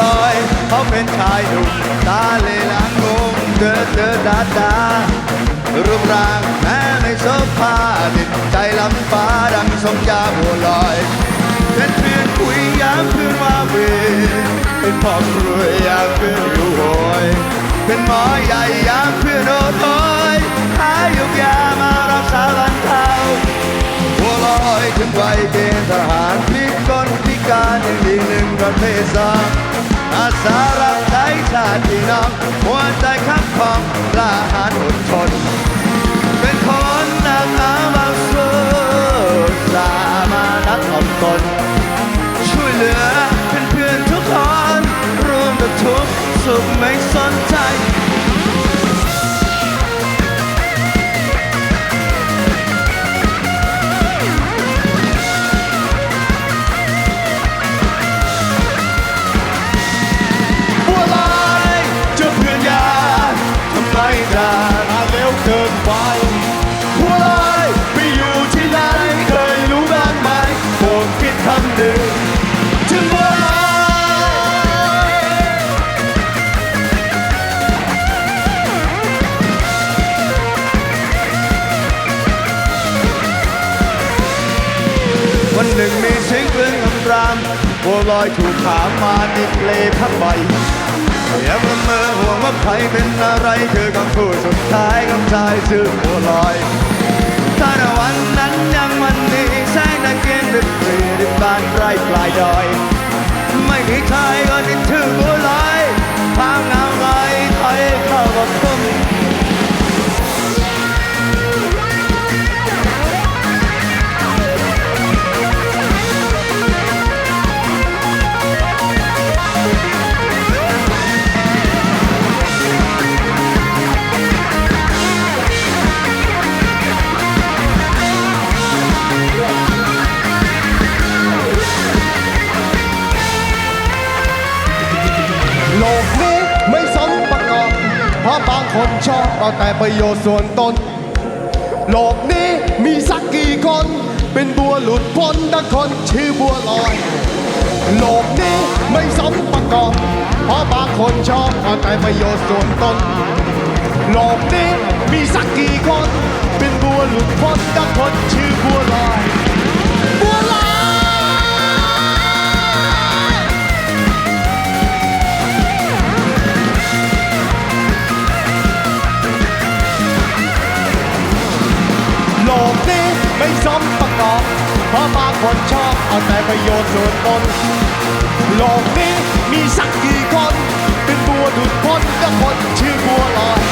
ลอยเขาเป็นชายหนุ่มตาเลลางงงเดินเดินดาดารูปร่างแม้ไม่โสภาติดใจลำฟ้าดังทรงยาบัวลอยเป็นเพื่อนคุยยามเพื่อนว่าเวเป็นพ่อครัวยามเพื่อนอยู่หอยเป็นหมอใหญ่ยามเพื่อนโอทอยหายุกยามารักษาบันเทาบัวลอยถึงวัยเกณฑ์ทหารพิกลพิการอย่างดีหนึ่งประเภทสอง อาสารับใช้ชาติพี่น้องหัวใจข้างของกล้าหาญอดทน เป็นคนนักอาบาสุดสามานักอมตน ช่วยเหลือเพื่อนเพื่อนทุกคนร่วมกับทุกสุขไม่สนใจ ดคิดคำหนึ่งถึงบัวลอยวันหนึ่งมีเสียงเพลงคำรามบัวลอยถูกขามาดิเพลพักใบยังละเมอห่วงว่าใครเป็นอะไรคือคำพูดสุดท้ายของชายชื่อบัวลอย ดอย ไม่มีใครก็ได้ ราะบางคนชอบเอาแต่ประโยชน์ส่วนตน โลกนี้มีสักกี่คน เป็นบัวหลุดพ้นถ้าคนชื่อบัวลอย โลกนี้ไม่สมประกอบ เพราะบางคนชอบเอาแต่ประโยชน์ส่วนตน โลกนี้มีสักกี่คน เป็นบัวหลุดพ้นถ้าคนชื่อบัวลอย บัวลอย ไม่สมประกอบ เพราะบางคนชอบเอาแต่ประโยชน์ส่วนตนโลกนี้มีสักกี่คน เป็นบัวดุดพ้นกัวลอย